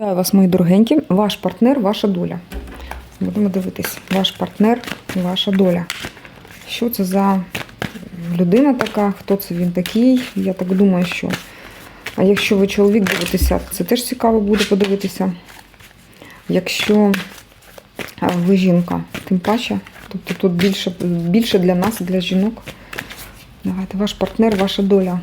Вітаю вас, мої дорогенькі. Ваш партнер, ваша доля. Будемо дивитись. Ваш партнер, ваша доля. Що це за людина така? Хто це він такий? Я так думаю, що. А якщо ви чоловік дивитеся, це теж цікаво буде подивитися. Якщо ви жінка, тим паче, тобто тут більше, більше для нас, для жінок. Давайте, ваш партнер, ваша доля.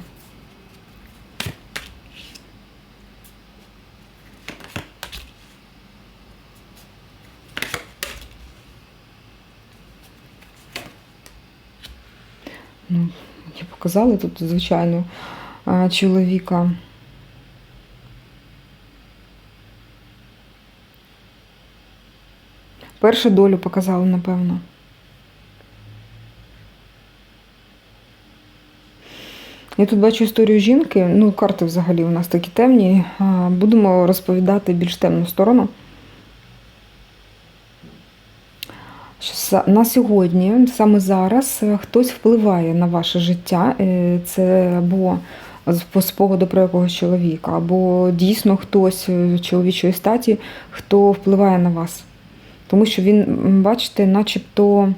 Ну, мені показали тут, звичайно, чоловіка. Першу долю показали, напевно. Я тут бачу історію жінки. Ну, карти взагалі у нас такі темні. Будемо розповідати більш темну сторону. На сьогодні, саме зараз, е, хтось впливає на ваше життя. Е, Це або по спогаду про якогось чоловіка, або дійсно хтось е, чоловічої статі, хто впливає на вас. Тому що він, бачите, начебто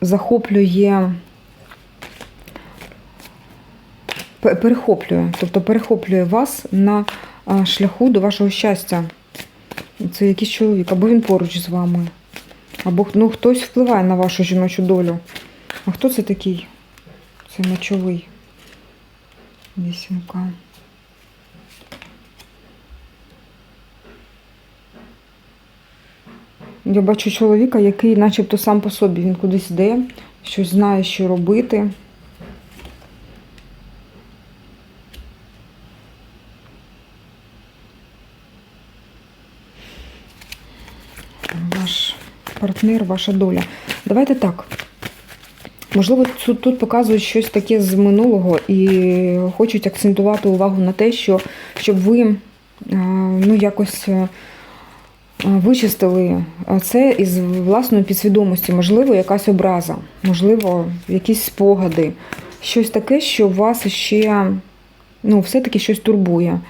захоплює. Перехоплює, тобто перехоплює вас на шляху до вашого щастя. Це якийсь чоловік, або він поруч з вами, або ну, хтось впливає на вашу жіночу долю. А хто це такий? Це мочовий. Вісімка. Я бачу чоловіка, який начебто сам по собі. Він кудись йде, щось знає, що робити. Ваш партнер, ваша доля. Давайте так. Можливо, тут, показують щось таке з минулого і хочуть акцентувати увагу на те, що щоб ви е, ну, якось е, вичистили це із власної підсвідомості. Можливо, якась образа, можливо, якісь спогади, щось таке, що вас ще ну, все-таки щось турбує.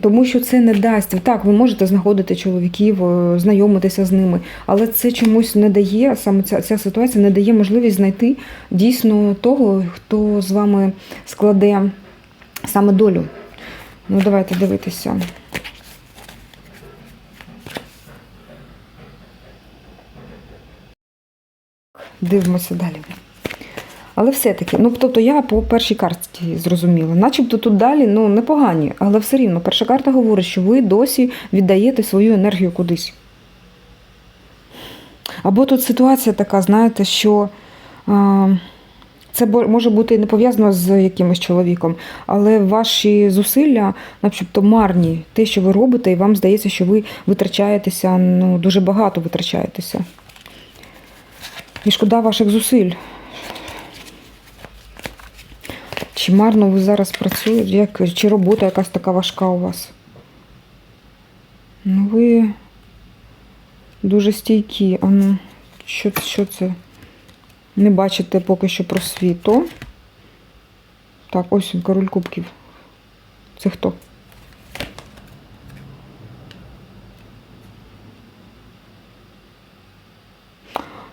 Тому що це не дасть. Так, ви можете знаходити чоловіків, е, знайомитися з ними, але це чомусь не дає, саме ця, ця ситуація не дає можливість знайти дійсно того, хто з вами складе саме долю. Ну, давайте дивитися. Дивимося далі. Але все-таки, ну тобто я по першій карті зрозуміла. Начебто тут далі ну, непогані, але все рівно перша карта говорить, що ви досі віддаєте свою енергію кудись. Або тут ситуація така, знаєте, що а, це може бути не пов'язано з якимось чоловіком, але ваші зусилля, начебто, марні. Те, що ви робите, і вам здається, що ви витрачаєтеся, ну, дуже багато витрачаєтеся. І шкода ваших зусиль. Чи марно ви зараз працюєте? Як, чи робота якась така важка у вас? Ну, ви дуже стійкі. А ну, що, що це? Не бачите поки що просвіту. Так, ось він, король кубків. Це хто?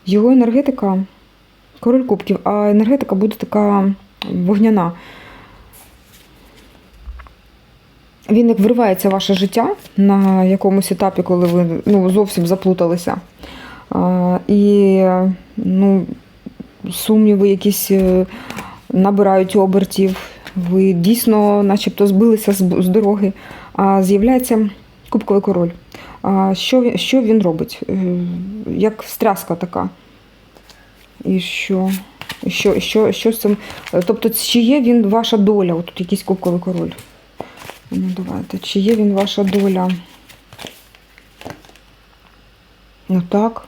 Його енергетика король кубків, а енергетика буде така вогняна. Він як вривається в ваше життя на якомусь етапі, коли ви ну, зовсім заплуталися. А, і ну, сумніви якісь е, набирають обертів. Ви дійсно, начебто, збилися з, дороги. А з'являється кубковий король. А що, що він робить? Е, Як встряска така. І що? Що, що, що з цим? Е, Тобто, чи є він ваша доля? От тут якийсь кубковий король. Ну, давайте. Чи є він ваша доля? Ну так.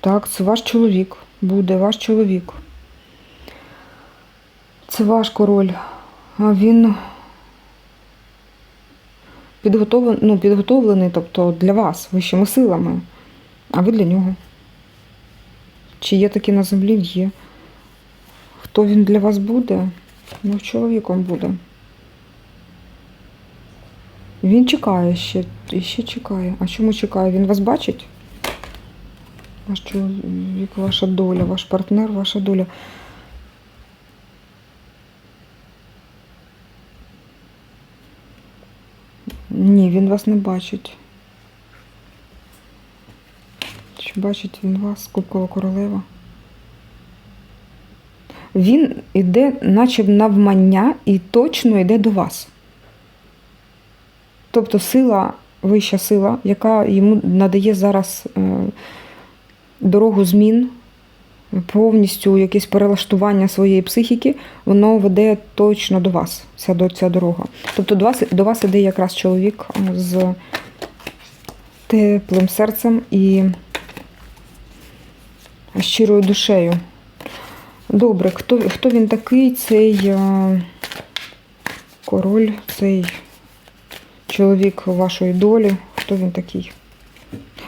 Так, це ваш чоловік. Буде ваш чоловік. Це ваш король. А він підготовлений, ну, підготовлений, тобто для вас, вищими силами, а ви для нього. Чи є такі на землі? Є. Хто він для вас буде? Ну, чоловіком буде. Він чекає ще, і ще чекає. А чому чекає? Він вас бачить? Ваш чоловік, ваша доля, ваш партнер, ваша доля. Ні, він вас не бачить. Чи бачить він вас, Кубкова королева? Він іде, наче навмання, і точно йде до вас. Тобто сила, вища сила, яка йому надає зараз е, дорогу змін, повністю якесь перелаштування своєї психіки, воно веде точно до вас, ця, ця дорога. Тобто до вас, до вас іде якраз чоловік з теплим серцем і щирою душею. Добре, хто, хто він такий, цей е, король, цей чоловік вашої долі? Хто він такий?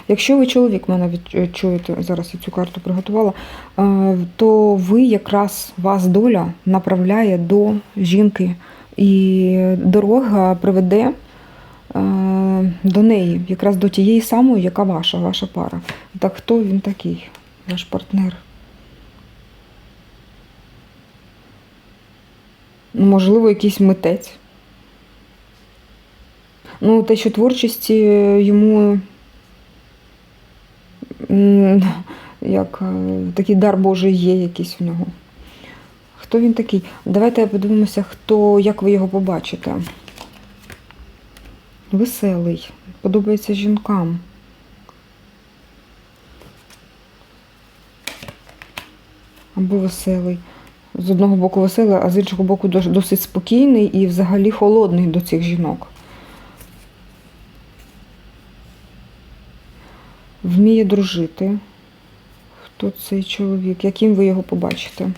Якщо ви чоловік мене від- чуєте, зараз я цю карту приготувала, е, то ви якраз вас доля направляє до жінки, і дорога приведе е, до неї, якраз до тієї самої, яка ваша, ваша пара. Так хто він такий, ваш партнер? Ну, Можливо, якийсь митець. Ну, те, що творчості йому як е, такий дар Божий є якийсь в нього. Хто він такий? Давайте подивимося, хто, як ви його побачите. Веселий, подобається жінкам. Або веселий. З одного боку веселий, а з іншого боку досить спокійний і взагалі холодний до цих жінок. Вміє дружити. Хто цей чоловік? Яким ви його побачите?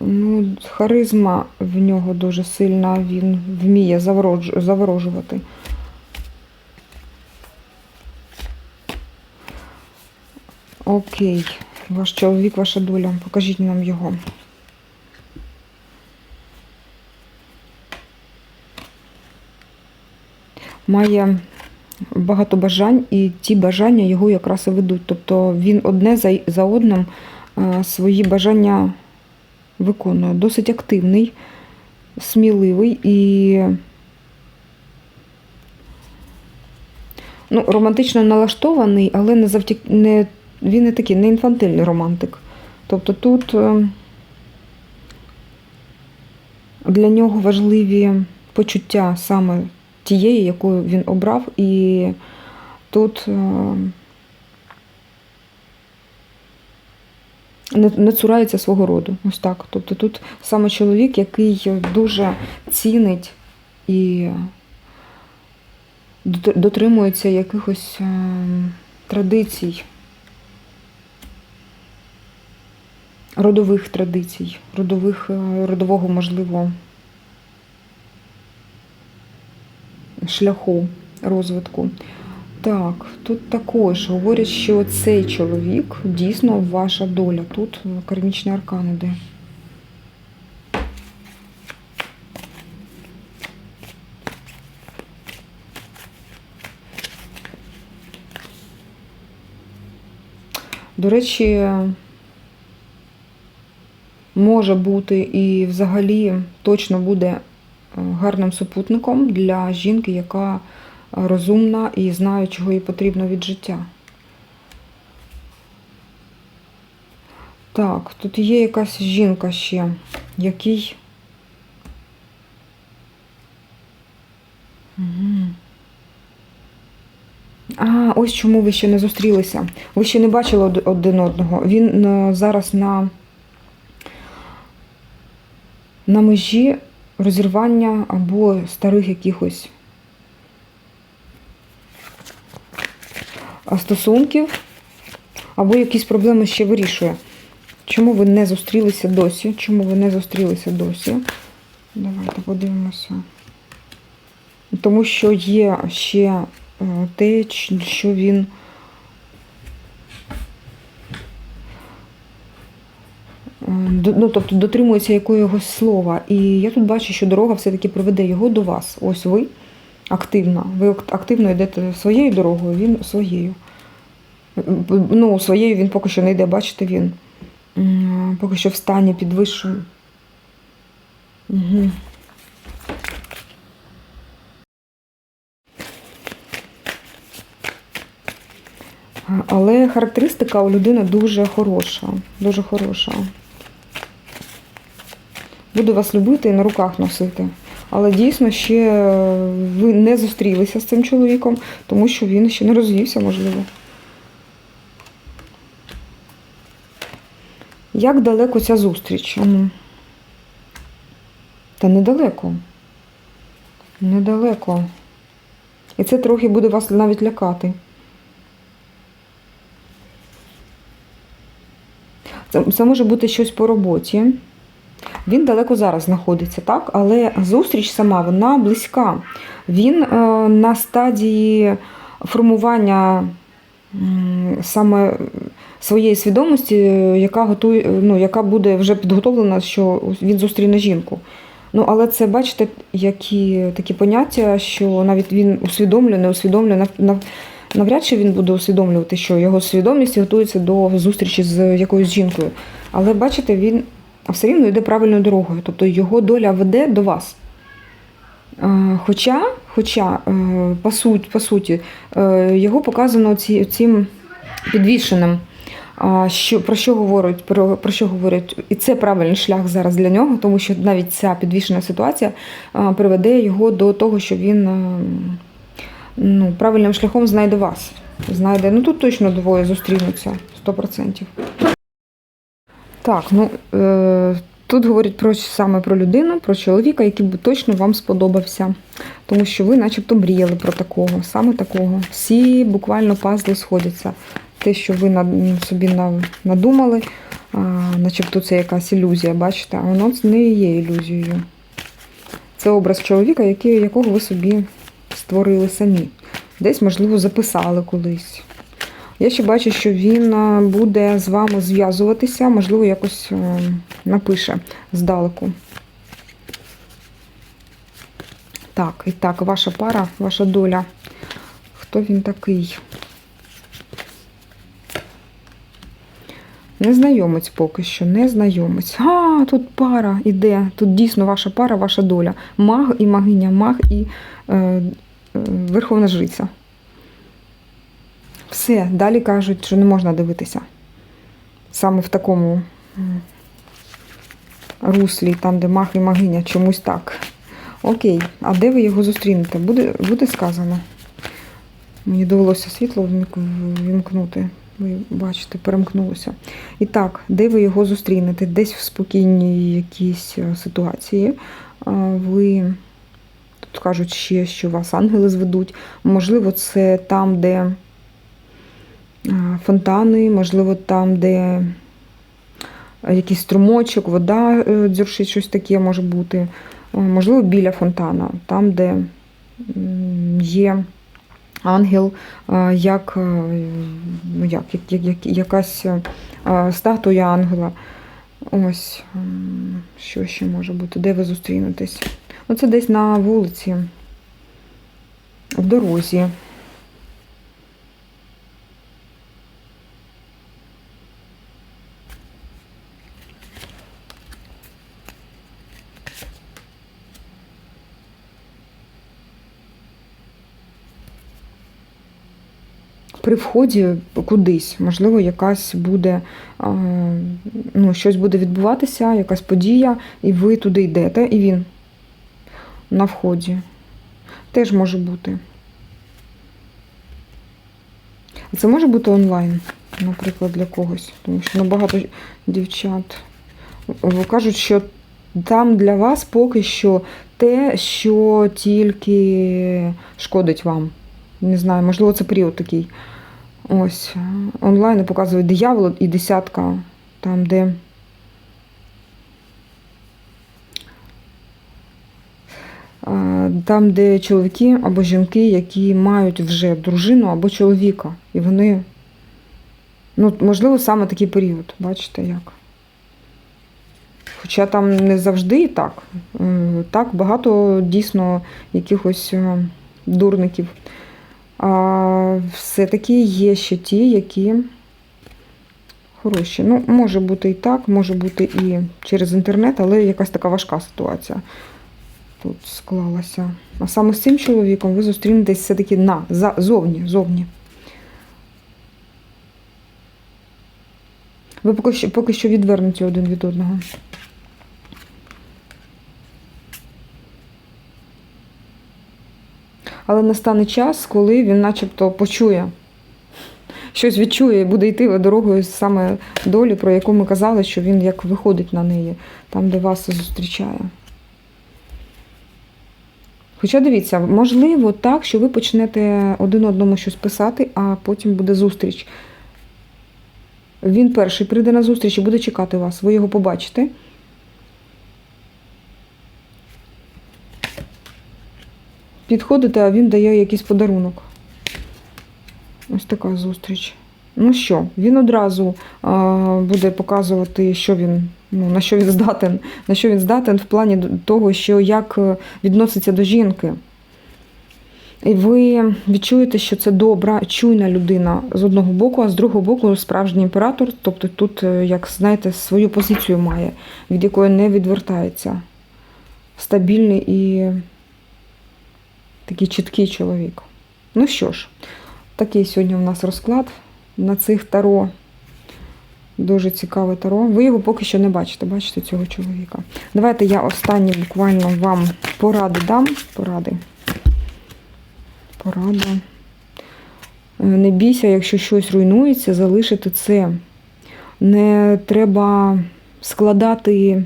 Ну, харизма в нього дуже сильна, він вміє заворожувати. Окей. Ваш чоловік, ваша доля. Покажіть нам його. Має багато бажань, і ті бажання його якраз і ведуть. Тобто він одне за, одним е, свої бажання виконує. Досить активний, сміливий і ну, романтично налаштований, але не завтік... не... він не такий, не інфантильний романтик. Тобто тут е, для нього важливі почуття саме тієї, яку він обрав, і тут е, не, не цурається свого роду. Ось так. Тобто тут саме чоловік, який дуже цінить і дотримується якихось е, традицій, родових традицій, родових, е, родового, можливо, шляху розвитку. Так, тут також говорять, що цей чоловік дійсно ваша доля. Тут е, кармічний аркан іде. До речі, може бути і взагалі точно буде е, гарним супутником для жінки, яка розумна і знає, чого їй потрібно від життя. Так, тут є якась жінка ще, який. А, ось чому ви ще не зустрілися. Ви ще не бачили один одного. Він е, зараз на, на межі розірвання або старих якихось стосунків, або якісь проблеми ще вирішує. Чому ви не зустрілися досі? Чому ви не зустрілися досі? Давайте подивимося. Тому що є ще е, те, що він ну, тобто дотримується якогось слова. І я тут бачу, що дорога все-таки приведе його до вас. Ось ви активно. Ви активно йдете своєю дорогою, він своєю. Ну, своєю він поки що не йде, бачите, він поки що в стані підвищеному. Угу. Але характеристика у людини дуже хороша. Дуже хороша. Буде вас любити і на руках носити. Але дійсно ще е, ви не зустрілися з цим чоловіком, тому що він ще не розвівся, можливо. Як далеко ця зустріч? Та недалеко. Недалеко. І це трохи буде вас навіть лякати. Це, це може бути щось по роботі. Він далеко зараз знаходиться, так? Але зустріч сама вона близька. Він е, на стадії формування саме своєї свідомості, е, яка готує, е, ну, яка буде вже підготовлена, що він зустріне жінку. Ну, але це, бачите, які такі поняття, що навіть він усвідомлює, не усвідомлює, нав- нав- навряд чи він буде усвідомлювати, що його свідомість готується до зустрічі з якоюсь жінкою. Але бачите, він все рівно йде правильною дорогою, тобто його доля веде до вас. Е, Хоча, хоча е, по, суть, по суті, е, його показано ці, цим підвішеним. Що, про, що говорять, про, про що говорять? І це правильний шлях зараз для нього, тому що навіть ця підвішена ситуація приведе його до того, що він ну, правильним шляхом знайде вас. Знайде, ну тут точно двоє зустрінуться 100%. Так, ну е, тут говорять про саме про людину, про чоловіка, який би точно вам сподобався. Тому що ви начебто мріяли про такого, саме такого. Всі буквально пазли сходяться. Те, що ви над- собі надумали, а, начебто це якась ілюзія, бачите, а воно не є ілюзією. Це образ чоловіка, який, якого ви собі створили самі. Десь, можливо, записали колись. Я ще бачу, що він буде з вами зв'язуватися, можливо, якось напише здалеку. Так, і так, ваша пара, ваша доля. Хто він такий? Незнайомець поки що, незнайомець. А, тут пара іде. Тут дійсно ваша пара, ваша доля. Маг і магиня, маг і е, е, верховна жриця. Все, далі кажуть, що не можна дивитися. Саме в такому руслі, там, де маг і магиня, чомусь так. Окей, а де ви його зустрінете? Буде, буде сказано. Мені довелося світло вімкнути. Ви бачите, перемкнулося. І так, де ви його зустрінете? Десь в спокійній якійсь е, ситуації. Ви тут кажуть ще, що вас ангели зведуть. Можливо, це там, де фонтани, можливо, там, де якийсь струмочок, вода е, дзюршить, щось таке може бути. Е, Можливо, біля фонтана, там, де є ангел, е, як, ну, як, як, як, як- якась статуя ангела. Ось, що ще може бути? Де ви зустрінетесь? Ну, це десь на вулиці, в дорозі. При вході кудись, можливо, якась буде, ну, щось буде відбуватися, якась подія, і ви туди йдете, і він на вході. Теж може бути. Це може бути онлайн, наприклад, для когось, тому що ну, багато дівчат кажуть, що там для вас поки що те, що тільки шкодить вам. Не знаю, можливо, це період такий. Ось. Онлайн показують диявол і десятка, там, де. Там, де чоловіки або жінки, які мають вже дружину або чоловіка. І вони. Ну, можливо, саме такий період. Бачите як? Хоча там не завжди так. Е, Так, багато дійсно якихось е, дурників. Все-таки є ще ті, які хороші. Ну, може бути і так, може бути і через інтернет, але якась така важка ситуація тут склалася. А саме з цим чоловіком ви зустрінетесь все-таки на, за, зовні, зовні. Ви поки що, поки що відвернуті один від одного. Але настане час, коли він начебто почує, щось відчує і буде йти дорогою саме долі, про яку ми казали, що він як виходить на неї, там, де вас зустрічає. Хоча дивіться, можливо так, що ви почнете один одному щось писати, а потім буде зустріч. Він перший прийде на зустріч і буде чекати вас. Ви його побачите. Підходите, а він дає якийсь подарунок. Ось така зустріч. Ну що, він одразу буде показувати, що він, ну, на що він здатен, на що він здатен в плані того, що як е, відноситься до жінки. І ви відчуєте, що це добра, чуйна людина з одного боку, а з другого боку справжній імператор, тобто тут, е, як знаєте, свою позицію має, від якої не відвертається. Стабільний і такий чіткий чоловік. Ну що ж, такий сьогодні у нас розклад на цих таро. Дуже цікаве таро. Ви його поки що не бачите, бачите цього чоловіка. Давайте я останні буквально вам поради дам. Поради. Порада. Е, Не бійся, якщо щось руйнується, залишити це. Не треба складати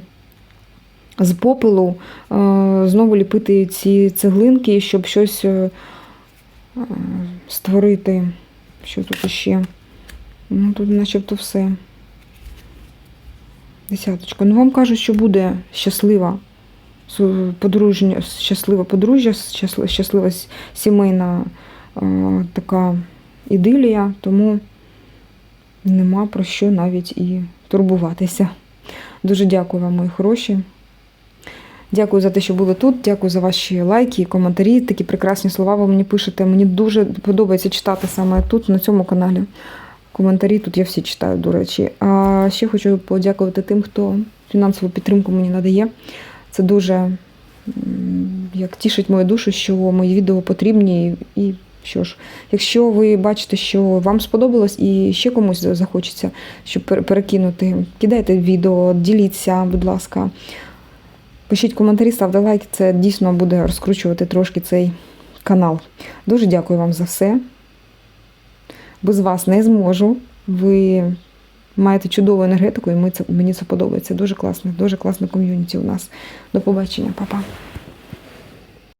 з попелу, е, знову ліпити ці цеглинки, щоб щось е, створити. Що тут ще? Ну, тут начебто все. Десяточка. Ну, вам кажуть, що буде щаслива подружня, щасливе подружжя, щаслива, щаслива сімейна е, така ідилія, тому нема про що навіть і турбуватися. Дуже дякую вам, мої хороші. Дякую за те, що були тут. Дякую за ваші лайки коментарі. Такі прекрасні слова ви мені пишете. Мені дуже подобається читати саме тут, на цьому каналі. Коментарі тут я всі читаю, до речі. А ще хочу подякувати тим, хто фінансову підтримку мені надає. Це дуже як тішить мою душу, що мої відео потрібні. І що ж, якщо ви бачите, що вам сподобалось і ще комусь захочеться, щоб перекинути, кидайте відео, діліться, будь ласка. Пишіть коментарі, ставте лайк, це дійсно буде розкручувати трошки цей канал. Дуже дякую вам за все. Без вас не зможу. Ви маєте чудову енергетику, і мені це подобається. Дуже класно, дуже класне ком'юніті у нас. До побачення, Па-па.